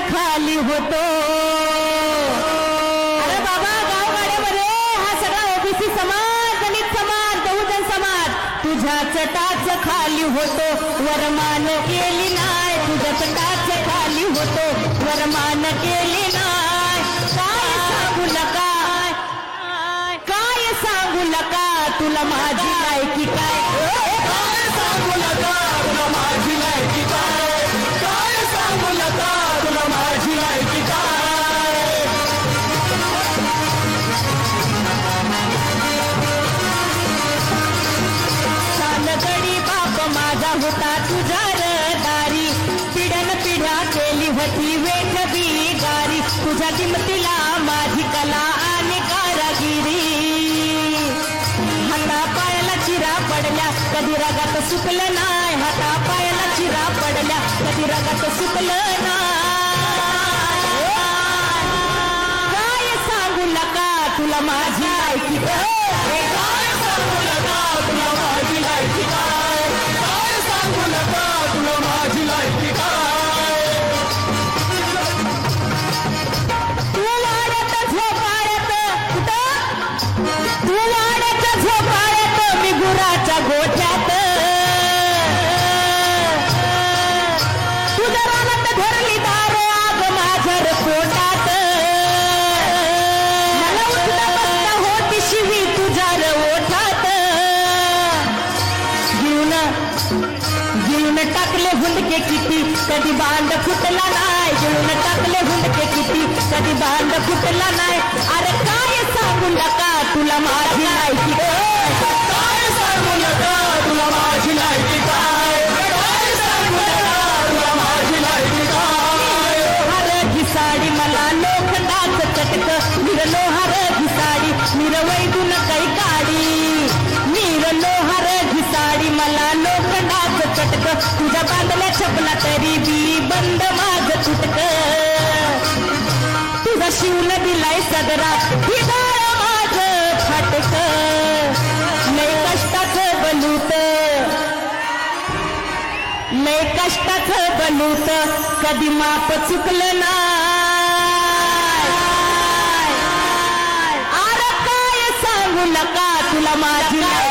खाली होतो. अरे बाबा गावगाड्यामध्ये हा सगळा ओबीसी समाज दलित समाज बहुजन समाज तुझ्या चटाच खाली होतो. वरमान केली नाही तुझ्या चटाच खाली होतो. वरमान केली नाही. काय सांगू नका? काय सांगू नका? तुला माझी लायकी काय? केली होती वेठ गारी तुझ्या किमतीला माझी कला आणि कारागिरी. हाता पायाला चिरा पडल्या कधी रगात सुकलं नाही. हाता पायाला चिरा पडल्या कधी रगात सुकलं नाही. काय सांगू नका तुला माझी ऐकी हुंडके किती? कधी बांध फुटला नाही. घेऊन टाकले हुंडके किती? कधी बांध फुटला नाही. अरे काय सांगू नका? तुला माझी लायकी शिवून दिलाय सदरा. हिदाळ माझ फाटक. लय कष्टाच बनूत लय कष्टाच बनूत कधी माप चुकलं ना अरे काय सांगू नका तुला माझी काय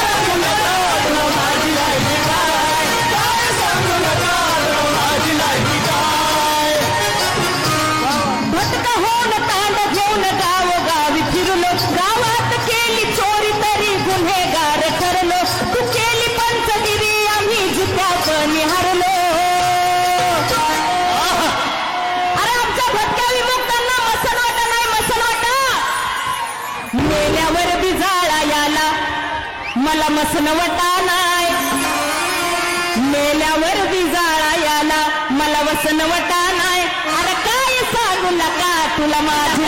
सांगू नका मेल्यावर बी जाळा याला. मला मसनवटा नाही मेल्यावर बी जाळा याला. मला वसनवटा नाही अरे काय सांगू नका तुला माझी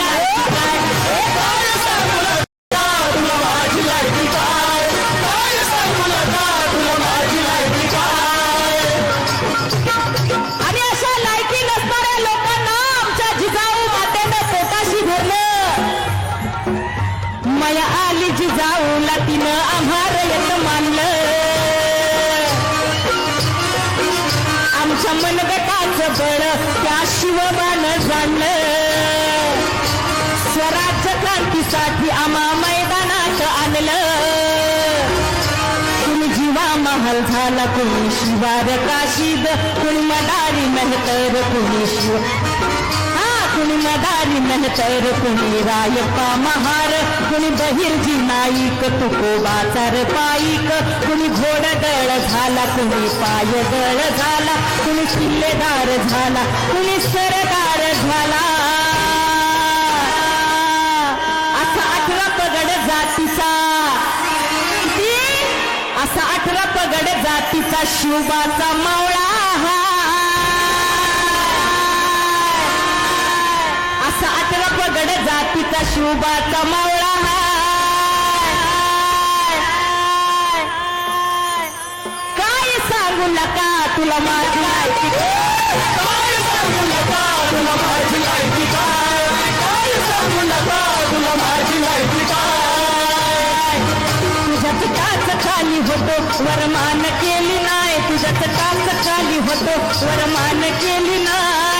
तिनं आम्हार येत मानलं. आमच्या मनगटाचं बळ त्या शिवबान जाणलं. स्वराज्य क्रांतीसाठी आम्हा मैदानात आणलं. कुणी जीवा महाल झाला कोणी शिवार काशीद कुणी मदारी मेहतर कुणी शिव कुणी मदारी नंतर कुणी रायप्पा महार कुणी बहिर्जी नाईक तुकोबा चार पाईक कुणी घोडदळ झाला कुणी पायदळ झाला कुणी किल्लेदार झाला कुणी सरदार झाला. असा अठरा पगड जातीचा. असा अठरा पगड जातीचा शिवबाचा मावळा हा. पगड जातीचा शिवबाचा मावळा काय सांगू नका तुला माझी माहिती काय सांगू नका तुला माझी माहिती काय? सांगू नका तुला माझी माहिती काय? तुझ्या पिठाच खाली होतो वरमान केली नाही. तुझ्या ताच खाली होतो वरमान केली नाही.